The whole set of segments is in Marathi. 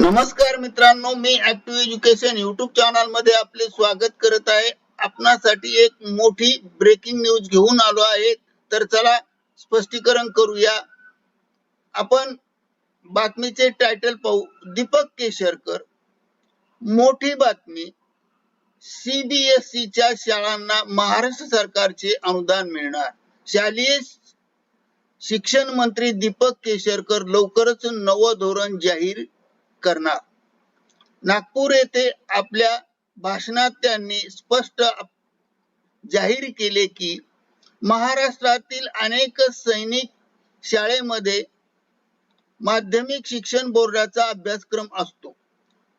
नमस्कार मित्रांनो मी ऍक्टिव्ह एज्युकेशन युट्यूब चॅनलमध्ये आपले स्वागत करत आहे. आपणासाठी एक मोठी ब्रेकिंग न्यूज घेऊन आलो आहे. तर चला स्पष्टीकरण करूया. आपण बातमीचे टायटल पाहू. दीपक केशरकर. मोठी बातमी. सीबीएसई च्या शाळांना महाराष्ट्र सरकारचे अनुदान मिळणार. शालेय शिक्षण मंत्री दीपक केशरकर लवकरच नवं धोरण जाहीर करणार. नागपूर येथे आपल्या भाषणात त्यांनी स्पष्ट जाहीर केले की महाराष्ट्रातील अनेक सैनिक शाळेमध्ये माध्यमिक शिक्षण बोर्डाचा अभ्यासक्रम असतो.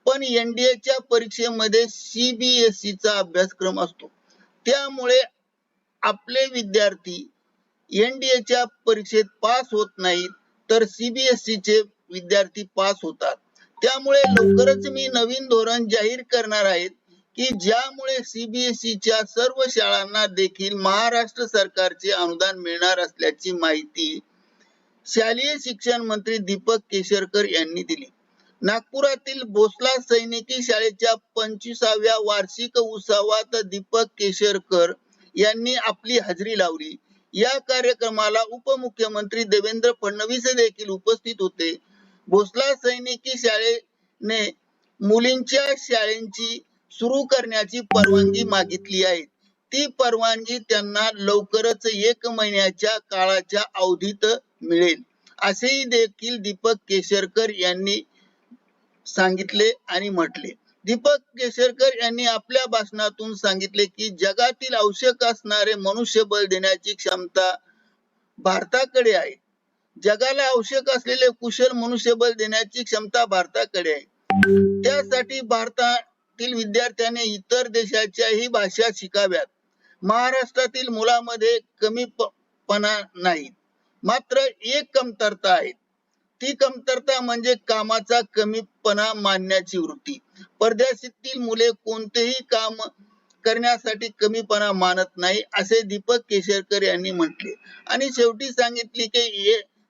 पण एनडीएच्या परीक्षेमध्ये सीबीएसई चा अभ्यासक्रम असतो. त्यामुळे आपले विद्यार्थी एनडीएच्या परीक्षेत पास होत नाहीत तर सीबीएसई चे विद्यार्थी पास होतात. त्यामुळे लवकरच मी नवीन धोरण जाहीर करणार आहेत की ज्यामुळे सीबीएसईच्या सर्व शाळांना देखील महाराष्ट्र सरकारचे अनुदान मिळणार असल्याची माहिती शालेय शिक्षण मंत्री दीपक केशरकर यांनी दिली. नागपुरातील भोसला सैनिकी शाळेच्या पंचवीसाव्या वार्षिक उत्सवात दीपक केशरकर यांनी आपली हजेरी लावली. या कार्यक्रमाला उपमुख्यमंत्री देवेंद्र फडणवीस देखील उपस्थित होते. भोसला सैनिकी शाळेने मुलींच्या शाळेची सुरू करण्याची परवानगी मागितली आहे. ती परवानगी त्यांना लवकरच एक महिन्याच्या काळाच्या अवधीत मिळेल असेही देखील दीपक केशरकर यांनी सांगितले आणि म्हटले. दीपक केशरकर यांनी आपल्या भाषणातून सांगितले की जगातील आवश्यक असणारे मनुष्यबळ देण्याची क्षमता भारताकडे आहे. जगाला आवश्यक असलेले कुशल मनुष्यबळ देण्याची क्षमता भारताकडे आहे. त्यासाठी भारतातील विद्यार्थ्यांनी इतर देशाच्याही भाषा शिकाव्यात. महाराष्ट्रातील मुलामध्ये कमीपणा नाही. मात्र एक कमतरता आहे. ती कमतरता म्हणजे कामाचा कमीपणा मानण्याची वृत्ती. परदेशातील मुले कोणतेही काम करण्यासाठी कमीपणा मानत नाही असे दीपक केशरकर यांनी म्हटले. आणि शेवटी सांगितले की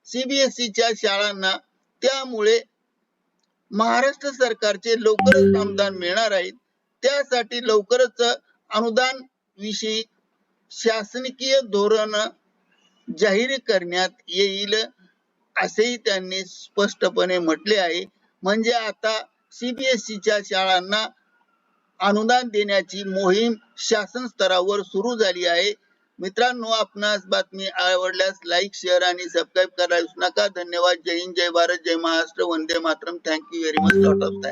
सीबीएसईच्या शाळांना. त्यामुळे महाराष्ट्र सरकारचे लवकरच अनुदान मिळणार आहे त्यासाठी लवकरच अनुदान विषयी शासकीय धोरण जाहीर करण्यात येईल असेही त्यांनी स्पष्टपणे म्हटले आहे. म्हणजे आता सीबीएसईच्या शाळांना अनुदान देण्याची मोहीम शासन स्तरावर सुरू झाली आहे. मित्रांनो आपणास बातमी आवडल्यास लाईक शेअर आणि सबस्क्राईब करायला विसरू नका. धन्यवाद. जय हिंद जय भारत जय महाराष्ट्र. वंदे Mataram. Thank you very much lot of